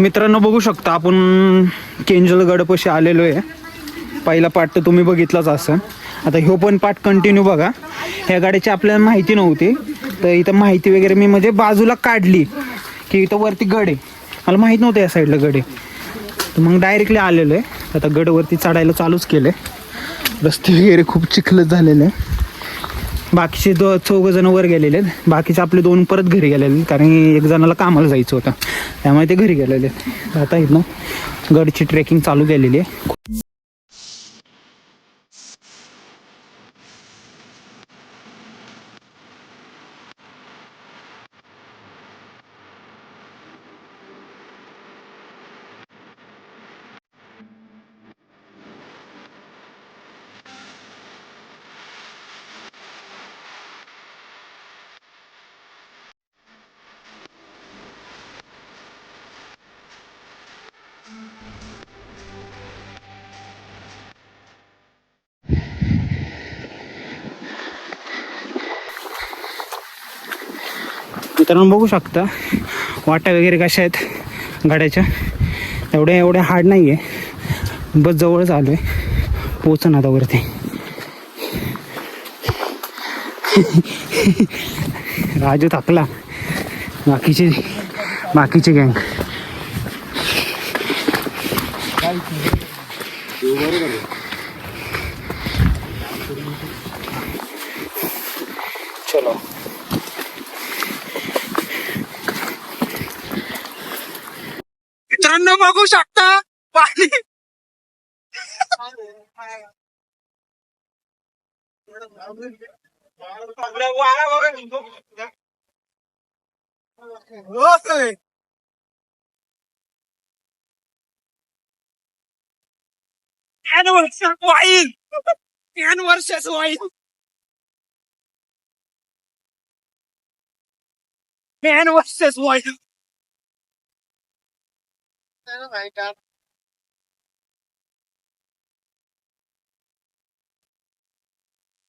मित्रांनो बघू शकता आपण केंजलगडपाशी आलेलो आहे. पहिला पार्ट तर तुम्ही बघितलाच असं आता ह्यो पण पार्ट कंटिन्यू बघा. ह्या गाडीची आपल्याला माहिती नव्हती. तर इथं माहिती वगैरे मी म्हणजे बाजूला काढली की इथं वरती गड आहे. मला माहीत नव्हतं या साईडला गड आहे. तर मग डायरेक्टली आलेलो आहे. आता गडवरती चढायला चालूच केलं आहे रस्ते वगैरे खूप चिखलत झालेले आहे. बाकीचे दो चौघ जण वर गेलेले आहेत बाकीचे आपले दोन परत घरी गेलेले आहेत. कारण एक जणाला कामाला जायचं होतं त्यामुळे ते घरी गेलेले आहेत. आता इथनं गडची ट्रेकिंग चालू केलेली आहे मित्रांनो बघू शकता वाटा वगैरे कशा आहेत गाड्याच्या एवढ्या एवढ्या हार्ड नाही आहे बस जवळच आलो आहे. पोचन आता वरती. राजू थकला बाकीचे बाकीचे गँग चलो मित्रांनो बघू शकता पाणी वर्षाच वाईल तीन वर्षाच वाईल तीन वर्षाच वाईल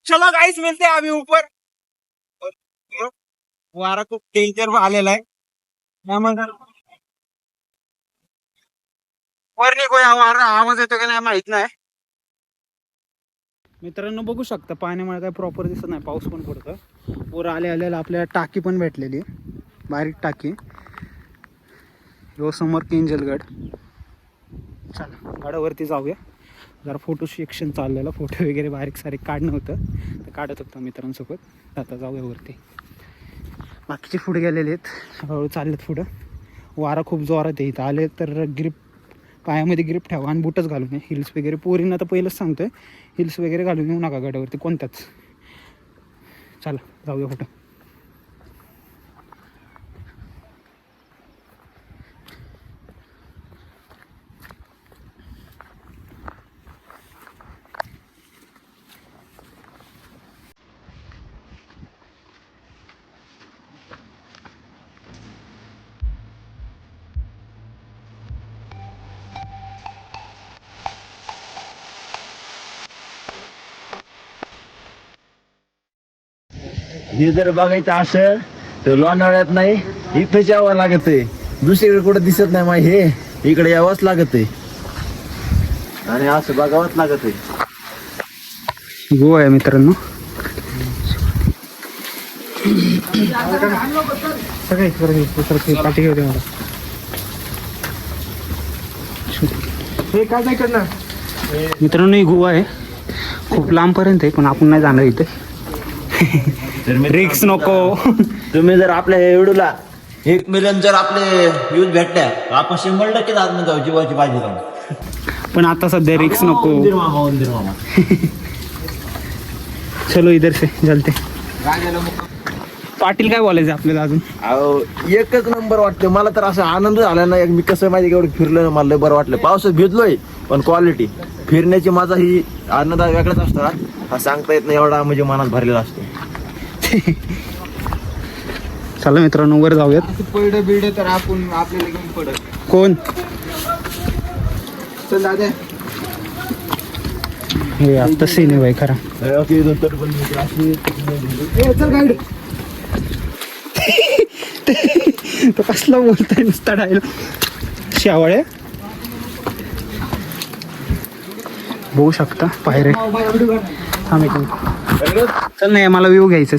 चलो गाइस मिलते हैं अभी ऊपर। वारा खूप डेंजर आलेला आहे वर निघूया वारा आवाज येतो की नाही माहीत नाही मित्रांनो बघू शकता पाण्यामुळे काय प्रॉपर दिसत नाही पाऊस पण पडतो वर आले आलेला आपल्याला टाकी पण भेटलेली आहे. बारीक टाकी. ह्यो समोर केंजलगड चला गडावरती जाऊया. जरा फोटो सेक्शन चाललेला फोटो वगैरे बारीक सारीक काढणं होतं. तर काढत होतं मित्रांसोबत. आता जाऊया वरती. बाकीचे पुढे गेलेले आहेत. हळूहळू चाललेत पुढं. वारा खूप जोरात आहे इथं. आले तर ग्रिप पायामध्ये ग्रीप ठेवा आणि बुटच घालून ये. हिल्स वगैरे पोरींना तर पहिलंच सांगतोय. हिल्स वगैरे घालून येऊ नका गडावरती. कोणत्याच. चला जाऊया कुठं. हे जर बघायचं असेल तर लोणावळ्यात नाही इथंच यावं लागत आहे दुसरीकडे कुठं दिसत नाही माही हे इकडे यावंच लागत आहे आणि असं बघावंच लागत आहे गोवा आहे मित्रांनो. घेऊ मित्रांनो ही गोवा आहे. खूप लांबपर्यंत आहे पण आपण नाही जाणार इथे. तर मी रिक्स नको. तुम्ही जर आपल्या व्हिडिओला एक मिलियन जर आपले व्ह्यूज भेटल्या तर आपण शंभर टक्के आतमध्ये जाऊ जीवाची बाजी लावून. पण आता सध्या रिक्स नको. उंदीर मामा उंदीर मामा. चलो इधर से जलते पाटील काय बोलायचं आपल्याला अजून? अहो एकच नंबर वाटतं मला तर असं आनंद झाला ना मी कसं माहिती एवढं फिरलं ना मला लय बरं वाटलं. पावसात भिजलोय पण क्वालिटी फिरण्याची माझा ही आनंद वेगळाच असतो हा सांगता येत नाही एवढा म्हणजे मनात भरलेला असतो. चला मित्रांनो वर जाऊयात. पड बिड तर आपण आपल्याला घेऊन पडत कोण? चल दादा. हे आता सीन आहे बाई खरा. ए चल गाईड तो कसला बोलतोय नुसता डायलॉग शेवाळे बघू शकता पायरे थांब एक मिनिट. चल नाही मला व्ह्यू घ्यायचं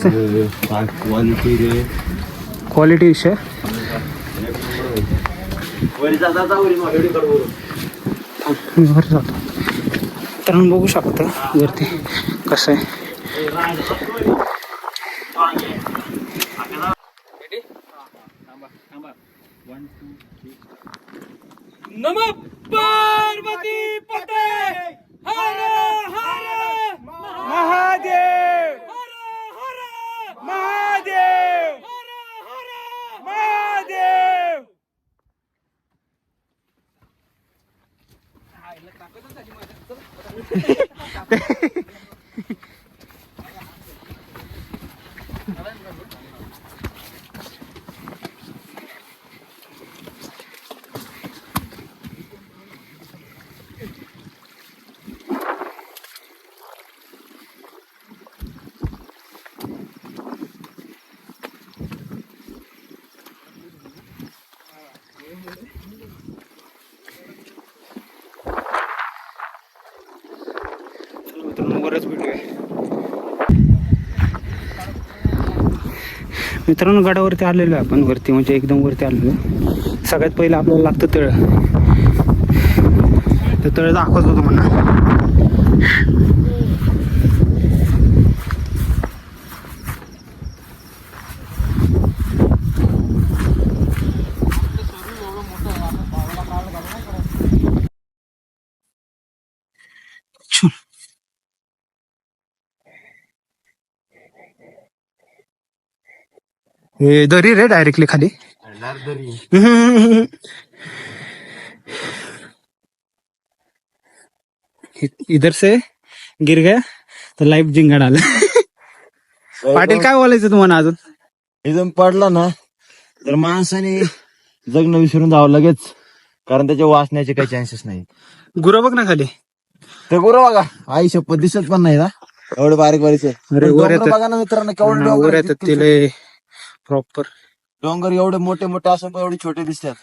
क्वालिटी विषय. मी वर जातो तर बघू शकतो वरती. कसं आहे? महादेव मित्रांनो भेटूया. मित्रांनो गडावरती आलेलो आहे आपण. वरती म्हणजे एकदम वरती आलेलो सगळ्यात पहिलं आपल्याला लागतं तळ. तर तळ दाखवत होतो म्हणा. हे दरी रे डायरेक्टली खाली. इधर से गिर गया तर लाईफ जिंगाड आलं. पाटील काय बोलायचं तुम्हाला अजून? इथून पडला ना तर माणसाने जगणं विसरून जावं लगेच कारण त्याच्या वाचण्याचे काही चान्सेस नाही. गुरं बघ ना खाली. तर गुरु बघा आई शपथ दिसत पण नाही ना. एवढे बारीक बारीक. बघा ना मित्रांनो केवढे हा, डोंगर आहेत, तिले. प्रॉपर डोंगर एवढे मोठे मोठे असून पण एवढे छोटे दिसतात.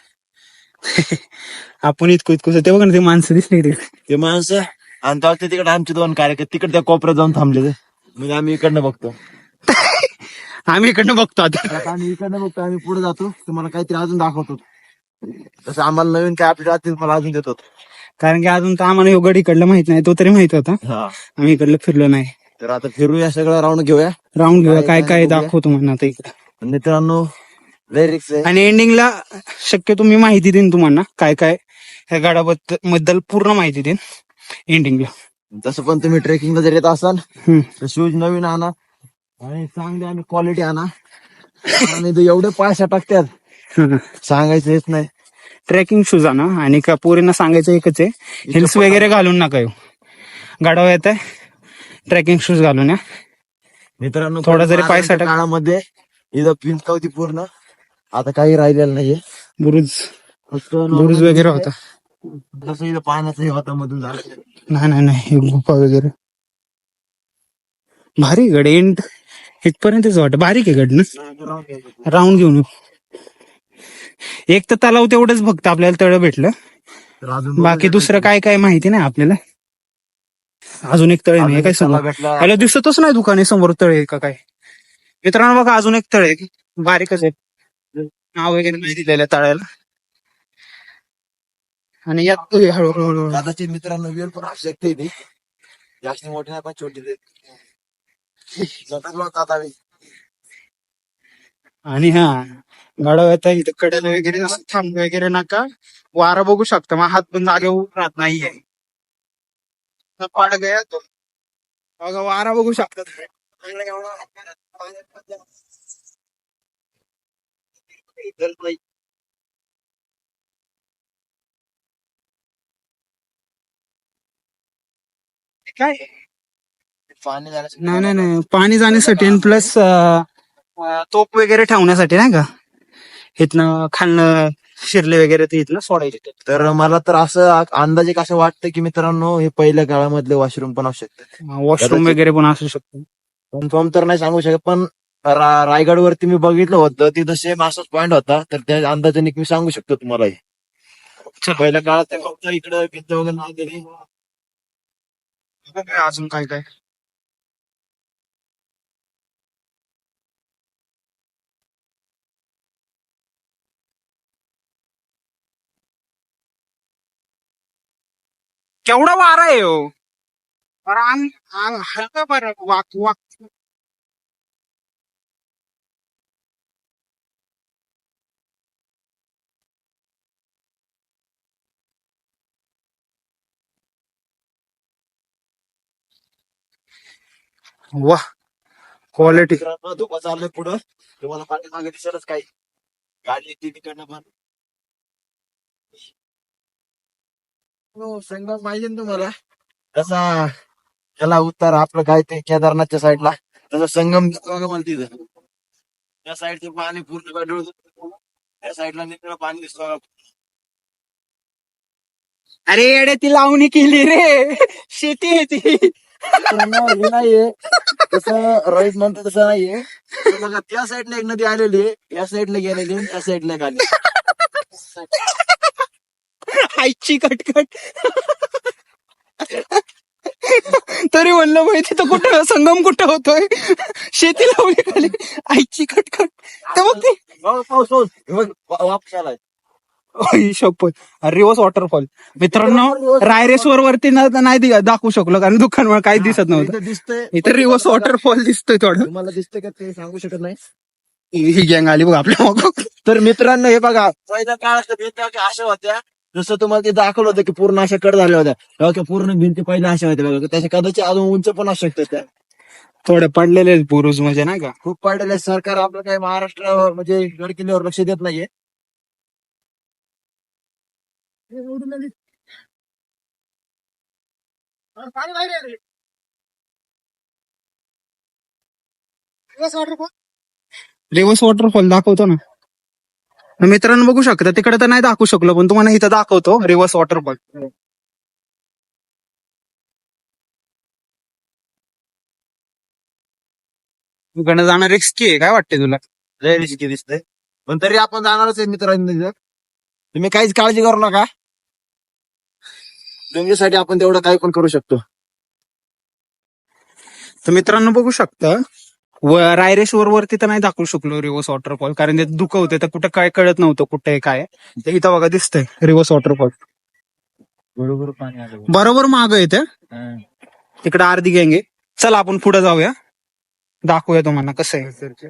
आपण इतकं इतकं ते बघ ना ते माणसं दिसली तिकडे ते माणसं? आणि तेव्हा ते तिकडे आमचे दोन कार्यकर्ते तिकडे त्या कोपऱ्यात जाऊन थांबले ते म्हणजे आम्ही इकडनं बघतो. आम्ही इकडनं बघतो आता. आता आम्ही इकडनं बघतो आम्ही पुढे जातो. तुम्हाला काहीतरी अजून दाखवतो. तसं आम्हाला नवीन काय अपडेट राहतील मला अजून देतो. कारण की अजून तर आम्हाला यो गड इकडलं माहीत नाही. तो तरी माहीत होता. हा. आम्ही इकडलं फिरलो नाही. तर आता फिरूया सगळं राऊंड घेऊया. राऊंड घेऊया. काय- काय. दाखवतो म्हणा आता इकडं. मित्रांनो लिरिक्स आहे आणि एंडिंगला शक्यतो मी माहिती देईन तुम्हाला काय काय ह्या गाडाबद्दल बद्दल पूर्ण माहिती देईन एंडिंगला तसं पण तुम्ही ट्रेकिंगला जर येत असाल हम्म. तर शूज नवीन आणा आणि चांगली आणि क्वालिटी आणा. आणि ते एवढे पैसा टाकतात. सांगायचं येत नाही. ट्रेकिंग शूज आणा आणि का पोरींना सांगायचं एकच आहे हिल्स वगैरे घालून नका येऊ. गाडावर येत आहे ट्रेकिंग शूज घालून या. मित्रांनो थोडा जरी पाय सटक- काळामध्ये इथं पिंक होती पूर्ण. आता काही राहिलेलं नाहीये. बुरुज. फक्त बुरुज वगैरे होता. जसं इथं पाण्याचं हे होता मधून झालं. नाही नाही नाही. हे गुफा वगैरे. भारी गड. एंड इथपर्यंतच वाटत. बारीक आहे गड ना. राऊंड घेऊन येऊ. एक तर तलाव तेवढंच फक्त आपल्याला तळ भेटलं. तर अजून बाकी दुसरं काय काय माहिती नाही आपल्याला. अजून एक तळ आहे ना, हे काय समोर. भेटला. याला दिसतच नाही दुकाने समोर तळ का काय? मित्रांनो बघा अजून एक तळ आहे बारीकच आहे. नाव वगैरे नाही दिलेलं तळ्याला. आणि यात हळूहळू हळूहळू. दादाचे मित्रांनो वेळ पण असू शकते ती जास्त मोठी नाही पण छोटी ते. आणि हा गाडव येता इथं कडेला वगैरे थांब वगैरे नका. वारा बघू शकता मग हात पण जागेवर राहत नाहीये. पाड गया तो. बघा वारा बघू शकता काय? पाणी झालं नाही नाही नाही पाणी जाण्यासाठी प्लस तोप वगैरे ठेवण्यासाठी नाही का? इथनं खालनं शिरले वगैरे ते इथनं सोडायचे. तर मला तर असं आ- अंदाजे कसं वाटतं की मित्रांनो हे पहिल्या काळामधले वॉशरूम पण असू शकतात. वॉशरूम. वगैरे पण असू शकतो कन्फर्म तर नाही सांगू शकत पण रा- रायगडवरती मी बघितलं होतं तिथं सेम असाच पॉइंट होता तर त्या अंदाजाने मी सांगू शकतो तुम्हाला हे. पहिल्या काळात ते फक्त इकडं भिंत वगैरे नाही दिली काय अजून काय काय? केवढा वारा आहे हो. हलका बरं वाक वाक वा क्वालिटी धुकं चाललंय पुढं. तुम्हाला पाठी मागे दिसतच काही. गाडी येते तिकडनं पण हो संगम पाहिजे ना तुम्हाला. कसा त्याला उत्तर आपलं काय ते केदारनाथच्या साईडला. तसं संगम दिसतो मला तिथं. त्या साईडचं पाणी पूर्ण गडूळ त्या साईडला निघणं पाणी दिसतो. अरे येडे ती लावणी केली रे. शेती आहे ती. नाहीये. तसं रोहित म्हणतो तसं नाहीये. तर बघा त्या साईडला एक नदी आलेली आहे. या साईडला गेलेली आहे, त्या साईडला एक आली आईची कटकट. तरी म्हणलं माहिती तर कुठं संगम कुठं होतोय? शेती लावली खाली. आईची कटकट. तर मग ती पाऊस पाऊस पाऊस हे बघ, वा- वापस आलाय. शपथ रिवर्स वॉटरफॉल मित्रांनो रायरेश्वर वरती ना- नाही दाखवू शकलो कारण दुकानमुळे काही दिसत नव्हतं. इथं दिसतंय. इथं रिवर्स वॉटरफॉल दिसतोय थोडं. तुम्हाला दिसतंय का ते सांगू शकत नाही? ही गँग आली बघ आपल्या मागं. तर मित्रांनो हे बघा पहिल्या काळात भिंती अशा अशा होत्या. जसं तुम्हाला ते दाखवलं होतं की पूर्ण अशा कड झाल्या होत्या. तेव्हा त्या पूर्ण भिंती पहिल्या अशा होत्या बघा. त्याच्या कदाचित अजून उंच पण असू शकतात त्या. थोडे पडलेले बुरुज म्हणजे नाही का? खूप पडलेले सरकार आपलं काही महाराष्ट्र म्हणजे गड किल्ल्यावर लक्ष देत नाहीये. रिवर्स वॉटरफॉल दाखवतो ना. मित्रांनो बघू शकता तिकडे तर नाही दाखवू शकलो पण तुम्हाला इथं दाखवतो रिवर्स वॉटरफॉल इकडे जाणं रिस्की आहे काय वाटते तुला? लय रिस्की दिसतंय. पण तरी आपण जाणारच आहे मित्रांनो. तुम्ही काहीच काळजी करू नका. तुमच्यासाठी आपण तेवढं काही पण करू शकतो. तर मित्रांनो बघू शकता व रायरेश्वर वरती तर नाही दाखवू शकलो रिवर्स वॉटरफॉल कारण ते दुखवते तर कुठं काय कळत नव्हतं कुठे काय. ते इथं बघा दिसतंय रिवर्स वॉटरफॉल. बरोबर पाणी आलं बरोबर माग येते तिकडे अर्धी गँग चला आपण पुढे जाऊया. दाखवूया तुम्हाला कसं आहे.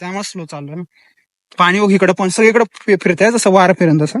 त्यामुळे स्लो चालू पाणी बघ इकडे पण सगळीकडे फिरतंय जसं वारं फिरण तसं.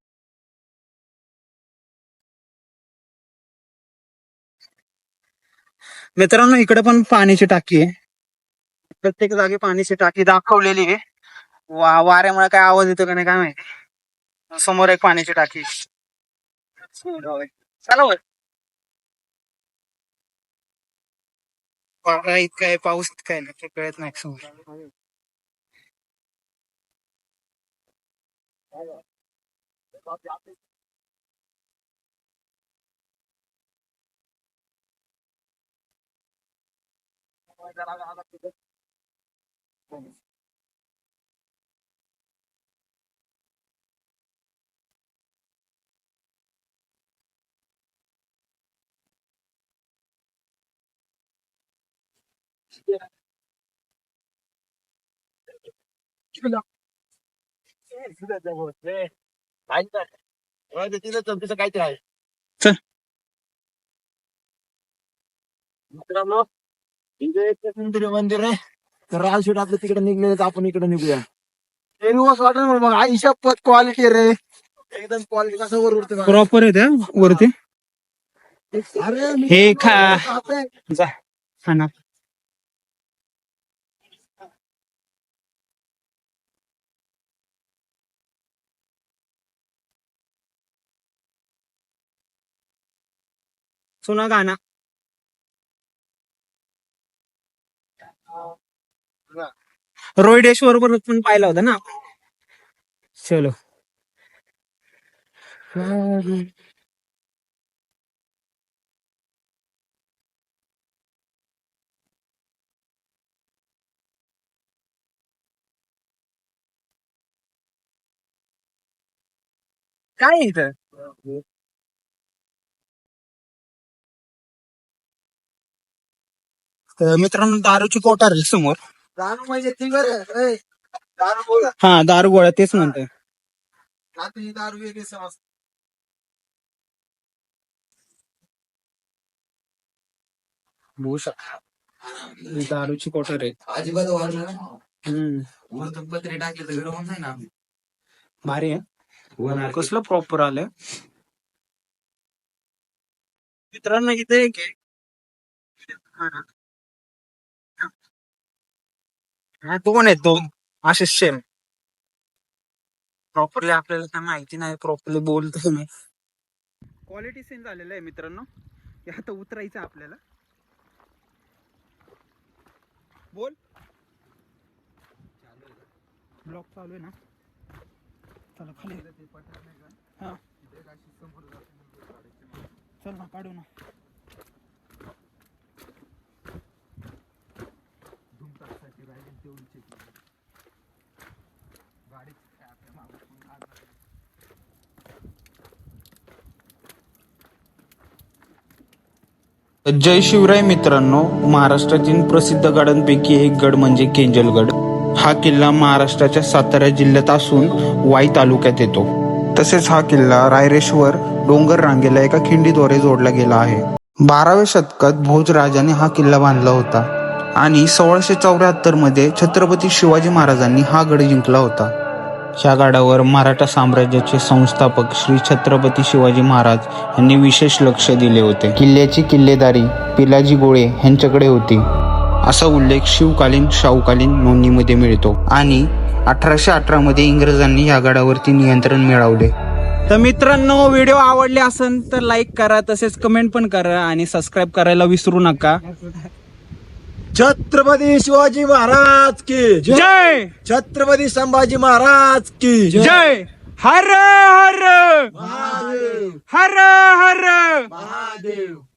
मित्रांनो, इकडे पण पाण्याची टाकी आहे. प्रत्येक जागी पाण्याची टाकी दाखवलेली आहे. वा, वाऱ्यामुळे काय आवाज़ येतो का समोर एक पाण्याची टाकी काहीतरी आहे चल. मित्रांनो इथे एक मंदिर आहे तिकडे आपण निघूया. मग. आईशा पत क्वालिटी रे. एकदम क्वालिटी कसं प्रॉपर आहे त्या वरती? हे खा. जा. सुना गाना रोहिडेश बरोबर पण पाहिला होता ना चलो. काय आहे इथं? तर मित्रांनो दारूची कोठार आहे समोर. दारू म्हणजे ती बरं. दारू बोला. हा दारू गोळा तेच म्हणतोय. आता ही दारू वेगळी समज. शकता ही दारूची कोठार आहे. अजिबात वाढलं ना हम्म. वरतून पत्रे टाकले तर गरम नाही ना. भारी आहे. कसलं प्रॉपर आलं मित्रांनो इथे एक आहे. हा ना. हा दोन आहेत दोन. असे सेम प्रॉपरली आपल्याला काय माहिती नाही प्रॉपरली बोलतो मी. क्वालिटी सेम झालेलं आहे मित्रांनो. हे आता उतरायचं आपल्याला. बोल. ब्लॉक चालू आहे ना? चला खाली. हा. चल ना काढू ना. जय शिवराय मित्रांनो महाराष्ट्रातील प्रसिद्ध गडांपैकी एक गड म्हणजे केंजलगड. हा किल्ला महाराष्ट्राच्या सातारा जिल्ह्यात असून वाई तालुक्यात येतो. तसेच हा किल्ला रायरेश्वर डोंगर रांगेला एका खिंडीद्वारे जोडला गेला आहे. बाराव्या शतकात भोज राजाने हा किल्ला बांधला होता. आणि सोळाशे चौऱ्याहत्तरमध्ये छत्रपती शिवाजी महाराजांनी हा गड जिंकला होता. ह्या गडावर मराठा साम्राज्याचे संस्थापक श्री छत्रपती शिवाजी महाराज यांनी विशेष लक्ष दिले होते. किल्ल्याची किल्लेदारी पिलाजी गोळे यांच्याकडे होती. असा उल्लेख शिवकालीन शाहूकालीन नोंदणीमध्ये मिळतो. आणि अठराशे अठरा मध्ये इंग्रजांनी या गडावरती नियंत्रण मिळवले. तर मित्रांनो व्हिडिओ आवडले असेल तर लाईक करा तसेच कमेंट पण करा आणि सबस्क्राईब करायला विसरू नका. छत्रपती शिवाजी महाराज की जय. छत्रपती संभाजी महाराज की जय. हर हर. महादेव. हर हर. महादेव.